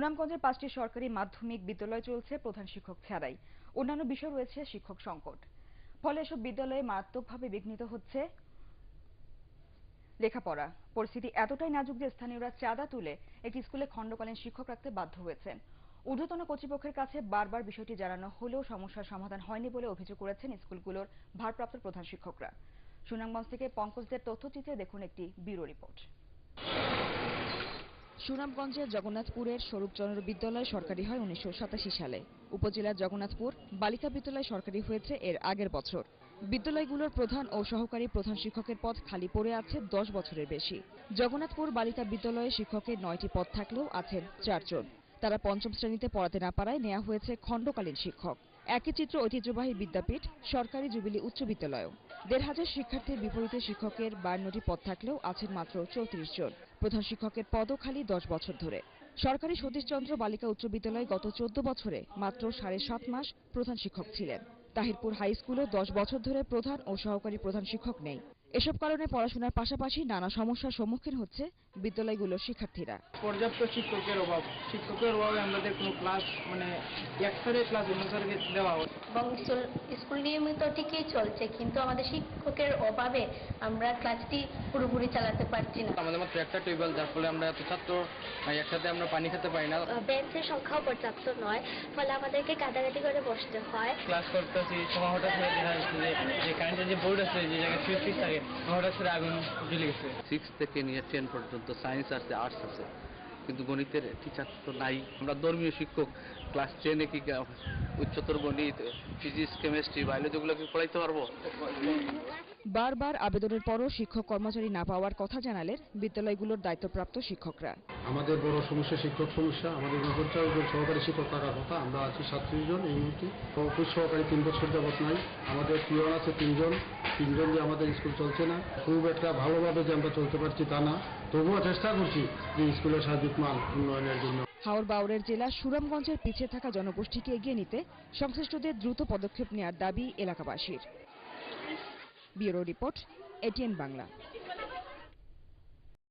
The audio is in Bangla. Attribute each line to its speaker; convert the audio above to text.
Speaker 1: সুনামগঞ্জের পাঁচটি সরকারি মাধ্যমিক বিদ্যালয় চলছে প্রধান শিক্ষক ছাড়াই অন্যান্য বিষয় রয়েছে শিক্ষক সংকট। ফলে এসব বিদ্যালয়ে মারাত্মকভাবে বিঘ্নিত হচ্ছে লেখাপড়া। পরিস্থিতি এতটাই নাজুক যে স্থানীয়রা চাঁদা তুলে একটি স্কুলে খণ্ডকালীন শিক্ষক রাখতে বাধ্য হয়েছেন। ঊর্ধ্বতন কর্তৃপক্ষের কাছে বারবার বিষয়টি জানানো হলেও সমস্যার সমাধান হয়নি বলে অভিযোগ করেছেন স্কুলগুলোর ভারপ্রাপ্ত প্রধান শিক্ষকরা। সুনামগঞ্জ থেকে পঙ্কজদের তথ্যচিত্রে দেখুন একটি ব্যুরো রিপোর্ট। সুনামগঞ্জের জগন্নাথপুরের স্বরূপচন্দ্র বিদ্যালয় সরকারি হয় উনিশশো সাতাশি সালে। উপজেলার জগন্নাথপুর, বালিকা বিদ্যালয় সরকারি হয়েছে এর আগের বছর। বিদ্যালয়গুলোর প্রধান ও সহকারী প্রধান শিক্ষকের পদ খালি পড়ে আছে দশ বছরের বেশি। জগন্নাথপুর বালিকা বিদ্যালয়ে শিক্ষকের নয়টি পদ থাকলেও আছেন চারজন। তারা পঞ্চম শ্রেণীতে পড়াতে না পারায় নেওয়া হয়েছে খণ্ডকালীন শিক্ষক। একই চিত্র ঐতিহ্যবাহী বিদ্যাপীঠ, সরকারি জুবিলি উচ্চ বিদ্যালয়ও দেড় হাজার শিক্ষার্থীর বিপরীতে শিক্ষকের বায়ান্নটি পদ থাকলেও আছেন মাত্র চৌত্রিশ জন। প্রধান শিক্ষকের পদও খালি দশ বছর ধরে। সরকারি সতীশচন্দ্র বালিকা উচ্চ বিদ্যালয়ে গত চোদ্দ বছরে মাত্র সাড়ে সাত মাস প্রধান শিক্ষক ছিলেন। তাহিরপুর হাই স্কুলেও দশ বছর ধরে প্রধান ও সহকারী প্রধান শিক্ষক নেই। এসব কারণে পড়াশোনার পাশাপাশি নানা সমস্যার সম্মুখীন হচ্ছে বিদ্যালয়গুলোর শিক্ষার্থীরা।
Speaker 2: পর্যাপ্ত শিক্ষকের অভাব। শিক্ষকের অভাবে আমাদের কোনো ক্লাস মানে এক স্যারের ক্লাস অন্য স্যারকে দেওয়া হয়।
Speaker 3: এবং স্কুল- নিয়মিত ঠিকই চলছে কিন্তু আমাদের শিক্ষকের অভাবে আমরা ক্লাসটি পুরোপুরি চালাতে পারছি না।
Speaker 2: আমাদের মাত্র একটা টেবিল যার ফলে আমরা এত ছাত্র একসাথে আমরা পানি খেতে পারি না।
Speaker 4: বেঞ্চের সংখ্যাও পর্যাপ্ত নয় ফলে আমাদেরকে গাদাগাদি করে বসতে হয়।
Speaker 2: ক্লাস করতেছি সময় হঠাৎ করে দেখা যাচ্ছে যে যে কারেন্টের যে বোর্ড আছে যে জায়গায় সুইচ সুইচ থাকে হঠাৎ করে আগুন জ্বলে গেছে।
Speaker 5: সিক্স থেকে নিয়ে টেন পর্যন্ত সায়েন্স আছে আর্টস আছে কিন্তু গণিতের টিচার তো নাই। আমরা ধর্মীয় শিক্ষক ক্লাস টেনে কি উচ্চতর গণিত ফিজিক্স কেমিস্ট্রি বায়োলজি ওগুলো কি পড়াইতে পারব?
Speaker 1: বারবার আবেদনের পরও শিক্ষক কর্মচারী না পাওয়ার কথা জানালেন বিদ্যালয়গুলোর দায়িত্বপ্রাপ্ত শিক্ষকরা।
Speaker 6: আমাদের বড় সমস্যা শিক্ষক সমস্যা আমাদের পঞ্চাশ জন সহকারী শিক্ষক থাকার কথা। আমরা আছি সাতত্রিশ জন এই মুহূর্তে সহকারী তিন বছর যাবত নাই। আমাদের পিয়ন আছে তিনজন। তিনজন যে আমাদের স্কুল চলছে না, খুব একটা ভালোভাবে যে আমরা চলতে পারছি তা না। তবুও চেষ্টা করছি যে স্কুলের সার্বিক মান উন্নয়নের জন্য।
Speaker 1: হাওর বাউরের জেলা সুরামগঞ্জের পিছিয়ে থাকা জনগোষ্ঠীকে এগিয়ে নিতে সংশ্লিষ্টদের দ্রুত পদক্ষেপ নেওয়ার দাবি এলাকাবাসীর। Bureau report, ATN Bangla.